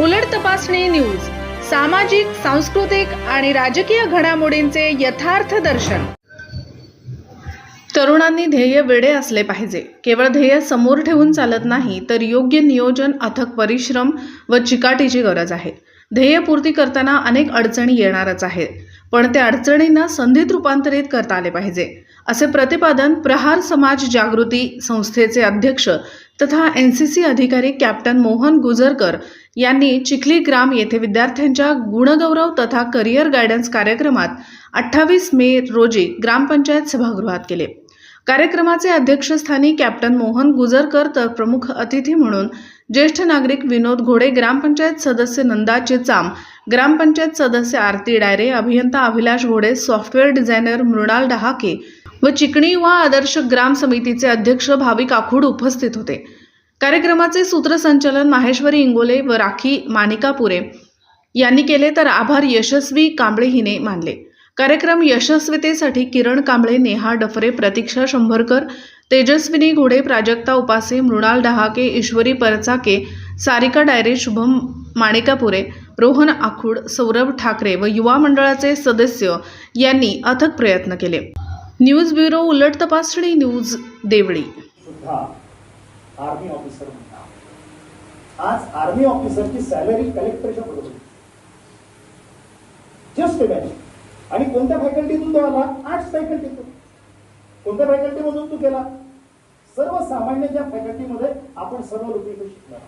उलट तपासणी न्यूज सामाजिक सांस्कृतिक आणि राजकीय घडामोडींचे यथार्थ दर्शन. तरुणांनी ध्येय वेडे असले पाहिजे. केवळ ध्येय समोर ठेवून चालत नाही तर योग्य नियोजन अथक परिश्रम व चिकाटीची गरज आहे. ध्येयपूर्ती करताना अनेक अडचणी येणारच आहेत पण त्या अडचणींना संधीत रूपांतरित करता आले पाहिजे असे प्रतिपादन प्रहार समाज जागृती संस्थेचे अध्यक्ष तथा एन सी सी अधिकारी कॅप्टन मोहन गुजरकर यांनी चिखली ग्राम येथे विद्यार्थ्यांच्या गुणगौरव तथा करिअर गायडन्स कार्यक्रमात अठ्ठावीस मे रोजी ग्रामपंचायत सभागृहात केले. कार्यक्रमाचे अध्यक्षस्थानी कॅप्टन मोहन गुजरकर तर प्रमुख अतिथी म्हणून ज्येष्ठ नागरिक विनोद घोडे ग्रामपंचायत सदस्य नंदा चिचाम ग्रामपंचायत सदस्य आरती डायरे अभियंता अभिलाष घोडे सॉफ्टवेअर डिझायनर मृणाल डहाके व चिकणी युवा आदर्श ग्राम समितीचे अध्यक्ष भाविक आखूड उपस्थित होते. कार्यक्रमाचे सूत्रसंचालन माहेश्वरी इंगोले व राखी मानिकापुरे यांनी केले तर आभार यशस्वी कांबळे हिने मानले. कार्यक्रम यशस्वीतेसाठी किरण कांबळे नेहा डफरे प्रतीक्षा शंभरकर तेजस्विनी घोडे प्राजक्ता उपासे मृणाल डहाके ईश्वरी परचाके सारिका डायरे शुभम माणिकापुरे रोहन आखूड सौरभ ठाकरे व युवा मंडळाचे सदस्य यांनी अथक प्रयत्न केले. न्यूज ब्युरो उलट तपासणी न्यूज देवळी. सुद्धा आर्मी ऑफिसर म्हणतात. आज आर्मी ऑफिसरची सॅलरी कलेक्टरच्या बरोबर जस्ट इमॅजिन आणि कोणत्या फॅकल्टीतून तो आला? आर्ट्स फॅकल्टीतून कोणत्या फॅकल्टीमधून तू केला सर्वसामान्य ज्या फॅकल्टीमध्ये आपण सर्व लोक शिकणार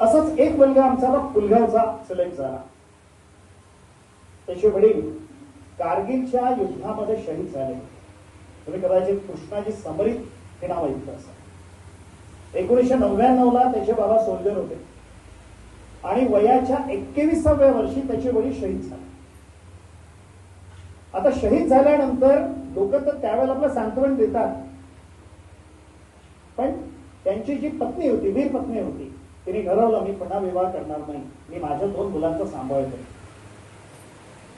असंच एक मुलगा आमचा पुलगावचा सिलेक्ट झाला. त्याचे वडील कारगिलच्या युद्धामध्ये शहीद झाले. तुम्ही कदाचित कृष्णाजी समरित हे नाव ऐकलं असेल. एकोणीसशे नव्याण्णव ला त्याचे बाबा सोल्जर होते. आणि वयाच्या एक्केविसाव्या वर्षी त्याचे वडील शहीद झाले. आता शहीद झाल्यानंतर लोक तर त्यावेळेला आपलं सांत्वन देतात. पण त्यांची जी पत्नी होती वीर पत्नी होती तिने ठरवलं मी पुन्हा विवाह करणार नाही. मी माझ्या दोन मुलांचा सांभाळतो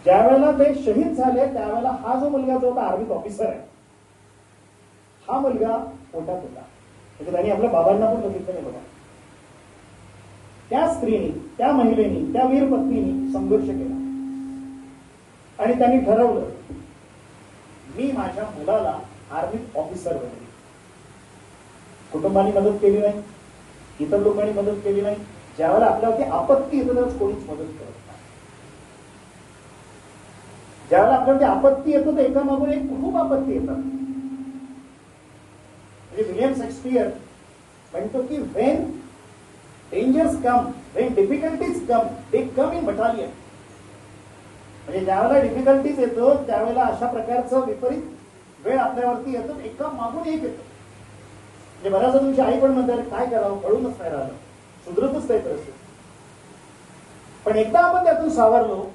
ज्या वेळेला ते शहीद झाले त्यावेळेला हा जो मुलगा जो होता आर्मीत ऑफिसर आहे हा मुलगा पोटात होता. म्हणजे त्यांनी आपल्या बाबांना पण बघितलं नाही बघा. त्या स्त्रीनी त्या महिलेनी त्या वीर पत्नीनी संघर्ष केला. आणि त्यांनी ठरवलं मी माझ्या मुलाला आर्मीत ऑफिसर बनले कुटुंबाने मदत केली नाही इतर लोकांनी मदत केली नाही. ज्यावेळेला आपल्यावरती आपत्ती येतं कोणीच मदत करत ज्यावेळेला आपण ते आपत्ती येतो तर एका मागून एक खूप आपत्ती येतात. म्हणजे विलियम शेक्सपियर म्हणतो की when dangers come when difficulties come they come in battalion म्हणजे ज्यावेळेला डिफिकल्टीज येतो त्यावेळेला अशा प्रकारचं विपरीत वेळ आपल्यावरती येतो एका मागून एक येतो. म्हणजे बऱ्याचदा तुमची आई पण म्हणते "अरे काय करावं? कळूनच नाही राहिलं. सुधरतच नाही परिस्थिती. पण एकदा आपण त्यातून सावरलो